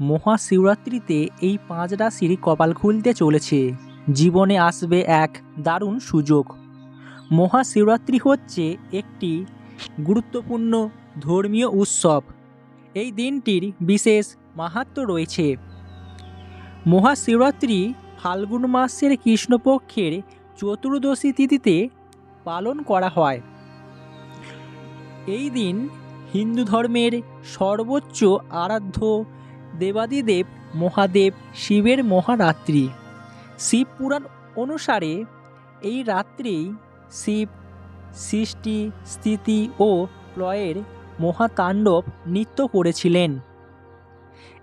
মহাশিবরাত্রিতে এই পাঁচ রাশির কপাল খুলতে চলেছে। জীবনে আসবে এক দারুণ সুযোগ। মহাশিবরাত্রি হচ্ছে একটি গুরুত্বপূর্ণ ধর্মীয় উৎসব। এই দিনটির বিশেষ মাহাত্ম্য রয়েছে। মহাশিবরাত্রি ফাল্গুন মাসের কৃষ্ণপক্ষের চতুর্দশী তিথিতে পালন করা হয়। এই দিন হিন্দু ধর্মের সর্বোচ্চ আরাধ্য দেবাদিদেব, মহাদেব, শিবের মহারাত্রি। শিব পুরাণ অনুসারে এই রাত্রেই শিব, সৃষ্টি, স্থিতি ও প্রয়ের মহাতাণ্ডব নৃত্য করেছিলেন।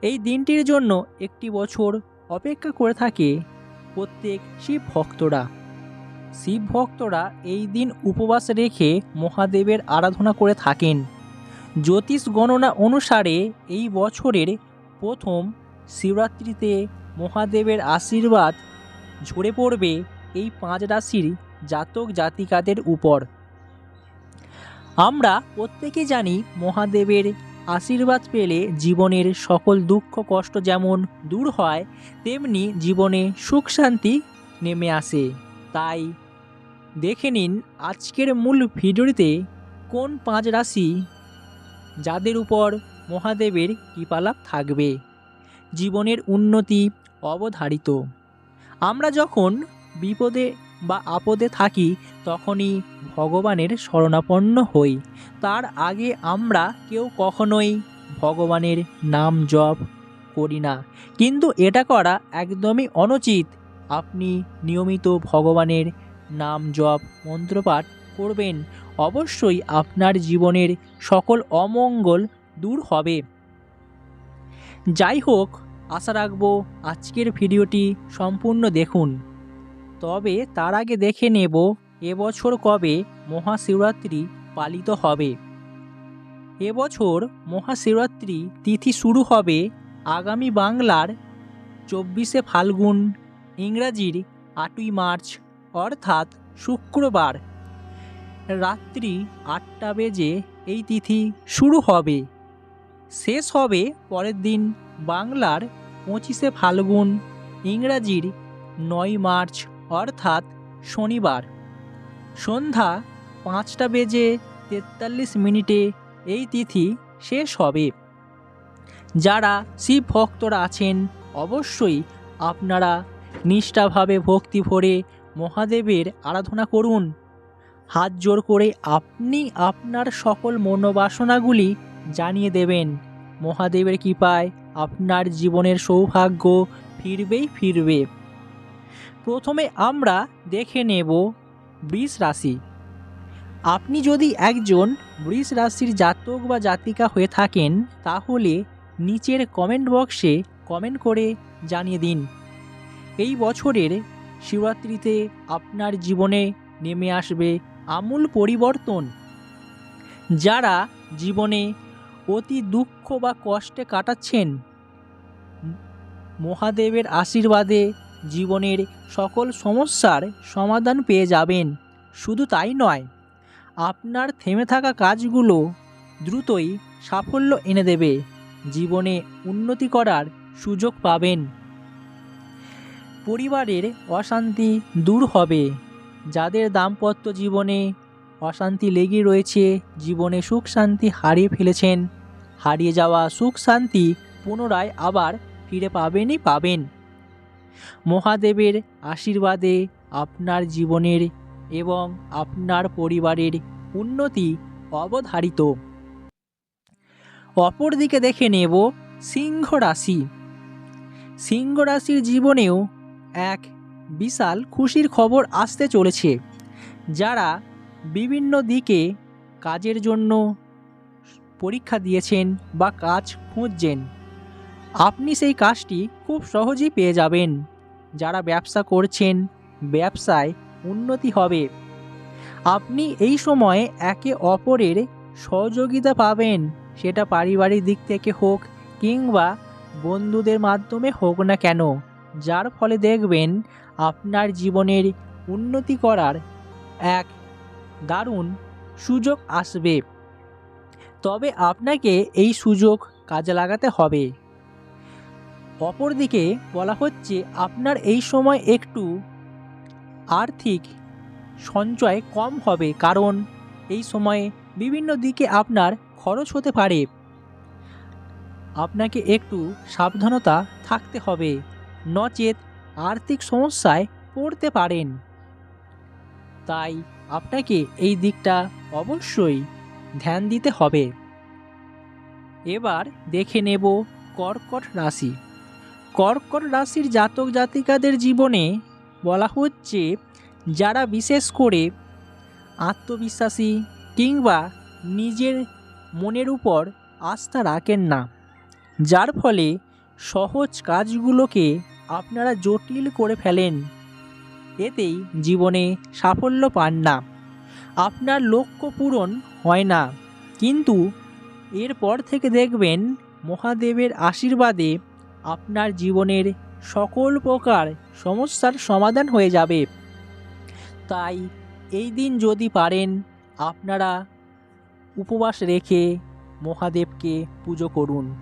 এই দিনটির জন্য একটি বছর অপেক্ষা করে থাকে প্রত্যেক শিব ভক্তরা। শিব ভক্তরা এই দিন উপবাস রেখে মহাদেবের আরাধনা করে থাকেন। জ্যোতিষ গণনা অনুসারে এই বছরের প্রথম শিবরাত্রিতে মহাদেবের আশীর্বাদ ঝরে পড়বে এই পাঁচ রাশির জাতক জাতিকাদের উপর। আমরা প্রত্যেকে জানি মহাদেবের আশীর্বাদ পেলে জীবনের সকল দুঃখ কষ্ট যেমন দূর হয়, তেমনি জীবনে সুখ শান্তি নেমে আসে। তাই দেখে নিন আজকের মূল ভিডিওতে কোন পাঁচ রাশি যাদের উপর মহাদেবের কৃপালাভ থাকবে। জীবনের উন্নতি অবধারিত। আমরা যখন বিপদে বা আপদে থাকি, তখনই ভগবানের শরণাপন্ন হই। তার আগে আমরা কেউ কখনোই ভগবানের নাম জপ করি না। কিন্তু এটা করা একদমই অনুচিত। আপনি নিয়মিত ভগবানের নাম জপ মন্ত্রপাঠ করবেন। অবশ্যই আপনার জীবনের সকল অমঙ্গল দূর হবে। যাই হোক আশা রাখব আজকের ভিডিওটি সম্পূর্ণ দেখুন। তবে তার আগে দেখে নেব এবছর কবে মহাশিবরাত্রি পালিত হবে। এবছর মহাশিবরাত্রি তিথি শুরু হবে আগামী বাংলার চব্বিশে ফাল্গুন, ইংরাজির আটই মার্চ, অর্থাৎ শুক্রবার। রাত্রি আটটা বেজে এই তিথি শুরু হবে। শেষ হবে পরের দিন বাংলার পঁচিশে ফাল্গুন, ইংরাজির নয় মার্চ, অর্থাৎ শনিবার। সন্ধ্যা পাঁচটা বেজে তেতাল্লিশ মিনিটে এই তিথি শেষ হবে। যারা শিব ভক্তরা আছেন, অবশ্যই আপনারা নিষ্ঠাভাবে ভক্তি ভরে মহাদেবের আরাধনা করুন। হাত জোর করে আপনি আপনার সকল মনোবাসনাগুলি জানিয়ে দেবেন, মহাদেবের কৃপায় আপনার জীবনের সৌভাগ্য ফিরবেই ফিরবে। প্রথমে আমরা দেখে নেব বৃষ রাশি। আপনি যদি একজন বৃষ রাশির জাতক বা জাতিকা হয়ে থাকেন, তাহলে নিচের কমেন্ট বক্সে কমেন্ট করে জানিয়ে দিন। এই বছরের শিবরাত্রিতে আপনার জীবনে নেমে আসবে আমূল পরিবর্তন। যারা জীবনে অতি দুঃখ বা কষ্টে কাটাচ্ছেন। মহাদেবের আশীর্বাদে জীবনের সকল সমস্যার সমাধান পেয়ে যাবেন। শুধু তাই নয়, আপনার থেমে থাকা কাজগুলো দ্রুতই সাফল্য এনে দেবে। জীবনে উন্নতি করার সুযোগ পাবেন। পরিবারের অশান্তি দূর হবে। যাদের দাম্পত্য জীবনে অশান্তি লেগে রয়েছে, জীবনে সুখ শান্তি হারিয়ে ফেলেছেন। হারিয়ে যাওয়া সুখ শান্তি পুনরায় আবার ফিরে পাবেনই পাবেন। মহাদেবের আশীর্বাদে আপনার জীবনের এবং আপনার পরিবারের উন্নতি অবধারিত। অপরদিকে দেখে নেব সিংহ রাশি। সিংহ রাশির জীবনেও এক বিশাল খুশির খবর আসতে চলেছে, যারা বিভিন্ন দিকে কাজের জন্য পরীক্ষা দিয়েছেন বা কাজ খুঁজছেন। আপনি সেই কাজটি খুব সহজেই পেয়ে যাবেন। যারা ব্যবসা করছেন, ব্যবসায় উন্নতি হবে। আপনি এই সময়ে একে অপরের সহযোগিতা পাবেন। সেটা পারিবারিক দিক থেকে হোক কিংবা বন্ধুদের মাধ্যমে হোক না কেন। যার ফলে দেখবেন আপনার জীবনের উন্নতি করার এক দারুণ সুযোগ আসবে। তবে আপনাকে এই সুযোগ কাজে লাগাতে হবে। অপরদিকে বলা হচ্ছে, আপনার এই সময় একটু আর্থিক সঞ্চয় কম হবে, কারণ এই সময়ে বিভিন্ন দিকে আপনার খরচ হতে পারে। আপনাকে একটু সাবধানতা থাকতে হবে, নচেত আর্থিক সমস্যায় পড়তে পারেন। তাই আপনাকে এই দিকটা অবশ্যই ধ্যান দিতে হবে। এবার দেখে নেব কর্কট রাশি। কর্কট রাশির জাতক জাতিকাদের জীবনে বলা হচ্ছে, যারা বিশেষ করে আত্মবিশ্বাসী কিংবা নিজের মনের উপর আস্থা রাখেন না, যার ফলে সহজ কাজগুলোকে আপনারা জটিল করে ফেলেন। এতেই জীবনে সাফল্য পান না। আপনার লক্ষ্য পূরণ হয় না। কিন্তু এরপর থেকে দেখবেন মহাদেবের আশীর্বাদে আপনার জীবনের সকল প্রকার সমস্যার সমাধান হয়ে যাবে। তাই এই দিন যদি পারেন, আপনারা উপবাস রেখে মহাদেবকে পুজো করুন।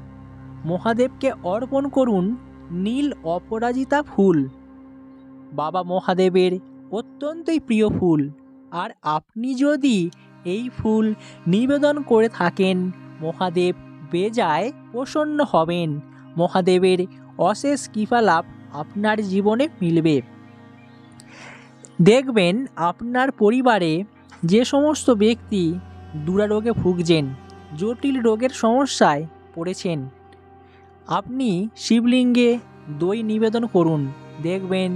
মহাদেবকে অর্পণ করুন নীল অপরাজিতা ফুল। বাবা মহাদেবের অত্যন্তই প্রিয় ফুল। আর আপনি যদি এই ফুল নিবেদন করে থাকেন, মহাদেব বেজায় প্রসন্ন হবেন। মহাদেবের অশেষ কৃপালাভ আপনার জীবনে মিলবে। দেখবেন আপনার পরিবারে যে সমস্ত ব্যক্তি দুরারোগে ভুগছেন, জটিল রোগের সমস্যায় পড়েছেন, আপনি শিবলিঙ্গে দই নিবেদন করুন। দেখবেন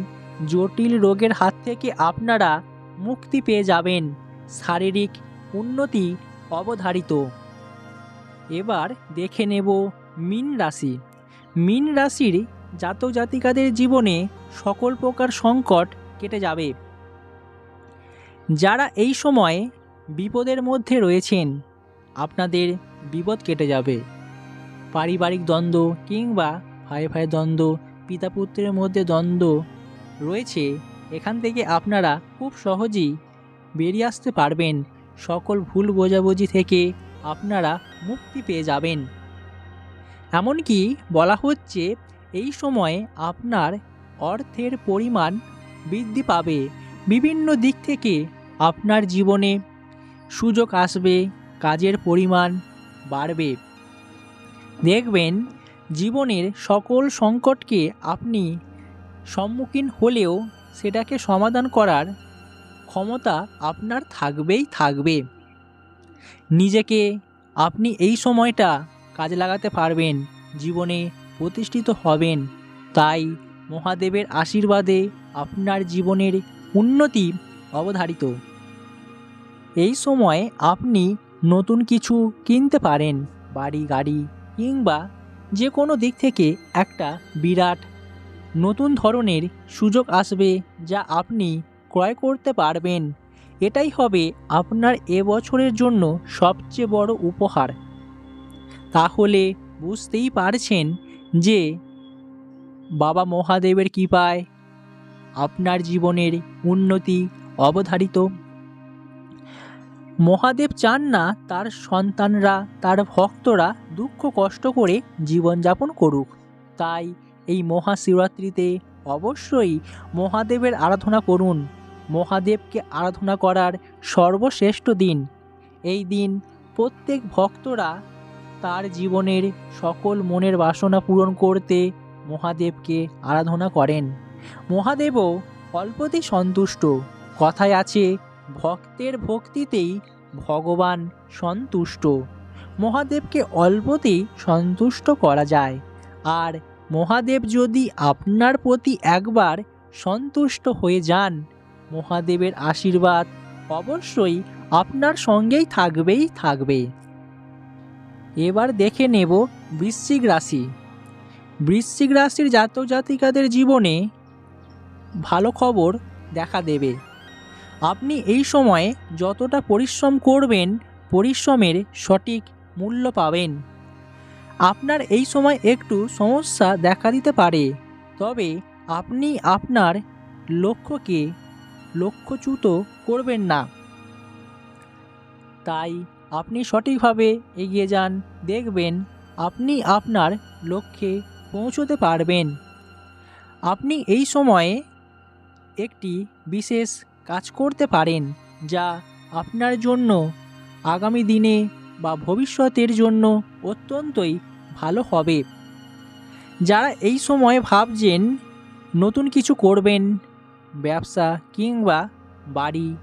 জটিল রোগের হাত থেকে আপনারা মুক্তি পেয়ে যাবেন। শারীরিক উন্নতি অবধারিত। এবার দেখে নেব মিন রাশি। মিন রাশির জাতক জাতিকাদের জীবনে সকল প্রকার সংকট কেটে যাবে। যারা এই সময় বিপদের মধ্যে রয়েছেন, আপনাদের বিপদ কেটে যাবে। পারিবারিক দ্বন্দ্ব কিংবা ভাই ভাই দ্বন্দ্ব পিতা পুত্রের মধ্যে দ্বন্দ্ব রয়েছে, এখান থেকে আপনারা খুব সহজেই বেরিয়ে আসতে পারবেন। সকল ভুল বোঝাবুঝি থেকে আপনারা মুক্তি পেয়ে যাবেন। এমনকি বলা হচ্ছে, এই সময় আপনার অর্থের পরিমাণ বৃদ্ধি পাবে। বিভিন্ন দিক থেকে আপনার জীবনে সুযোগ আসবে, কাজের পরিমাণ বাড়বে। দেখবেন, জীবনের সকল সংকটকে আপনি সম্মুখীন হলেও সেটাকে সমাধান করার ক্ষমতা আপনার থাকবেই থাকবে। নিজেকে আপনি এই সময়টা কাজে লাগাতে পারবেন, জীবনে প্রতিষ্ঠিত হবেন। তাই মহাদেবের আশীর্বাদে আপনার জীবনের উন্নতি অবধারিত। এই সময় আপনি নতুন কিছু কিনতে পারেন, বাড়ি, গাড়ি কিংবা যে কোনো দিক থেকে একটা বিরাট নতুন ধরনের সুযোগ আসবে যা আপনি ক্রয় করতে পারবেন। এটাই হবে আপনার এবছরের জন্য সবচেয়ে বড় উপহার। তাহলে বুঝতেই পারছেন যে বাবা মহাদেবের কৃপায় আপনার জীবনের উন্নতি অবধারিত। মহাদেব চান না তার সন্তানরা, তার ভক্তরা দুঃখ কষ্ট করে জীবনযাপন করুক। তাই এই মহাশিবরাত্রিতে অবশ্যই মহাদেবের আরাধনা করুন। মহাদেবকে আরাধনা করার সর্বশ্রেষ্ঠ দিন। এই দিন প্রত্যেক ভক্তরা তার জীবনের সকল মনের বাসনা পূরণ করতে মহাদেবকে আরাধনা করেন। মহাদেবও অল্পতেই সন্তুষ্ট। কথায় আছে, ভক্তের ভক্তিতেই ভগবান সন্তুষ্ট। মহাদেবকে অল্পতেই সন্তুষ্ট করা যায়। আর মহাদেব যদি আপনার প্রতি একবার সন্তুষ্ট হয়ে যান, মহাদেবের আশীর্বাদ অবশ্যই আপনার সঙ্গেই থাকবেই থাকবে। এবার দেখে নেব বৃশ্চিক রাশি। বৃশ্চিক রাশির জাতক জাতিকাদের জীবনে ভালো খবর দেখা দেবে। আপনি এই সময়ে যতটা পরিশ্রম করবেন, পরিশ্রমের সঠিক মূল্য পাবেন। আপনার এই সময় একটু সমস্যা দেখা দিতে পারে। তবে আপনি আপনার লক্ষ্যকে লক্ষ্যচ্যুত করবেন না। তাই আপনি সঠিকভাবে এগিয়ে যান, দেখবেন আপনি আপনার লক্ষ্যে পৌঁছতে পারবেন। আপনি এই সময়ে একটি বিশেষ কাজ করতে পারেন, যা আপনার জন্য আগামী দিনে বা ভবিষ্যতের জন্য অত্যন্তই ভালো হবে। যারা এই সময় ভাবছেন নতুন কিছু করবেন, ব্যবসা কিংবা বাড়ি,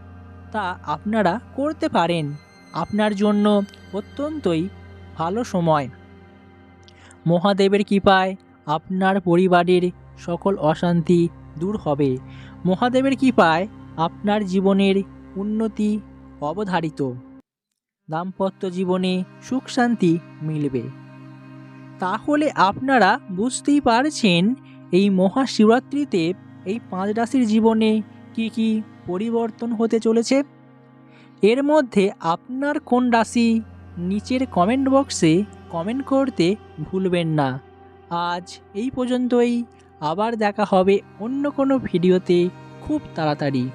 তা আপনারা করতে পারেন। আপনার জন্য অত্যন্তই ভালো সময়। মহাদেবের কৃপায় আপনার পরিবারের সকল অশান্তি দূর হবে। মহাদেবের কৃপায় আপনার জীবনের উন্নতি অবধারিত। দাম্পত্য জীবনে সুখ শান্তি মিলবে। তাহলে আপনারা বুঝতেই পারছেন এই মহাশিবরাত্রিতে এই পাঁচ রাশির জীবনে কি কি পরিবর্তন হতে চলেছে? এর মধ্যে আপনার কোন রাশি নিচের কমেন্ট বক্সে কমেন্ট করতে ভুলবেন না। আজ এই পর্যন্তই। আবার দেখা হবে অন্য কোনো ভিডিওতে খুব তাড়াতাড়ি।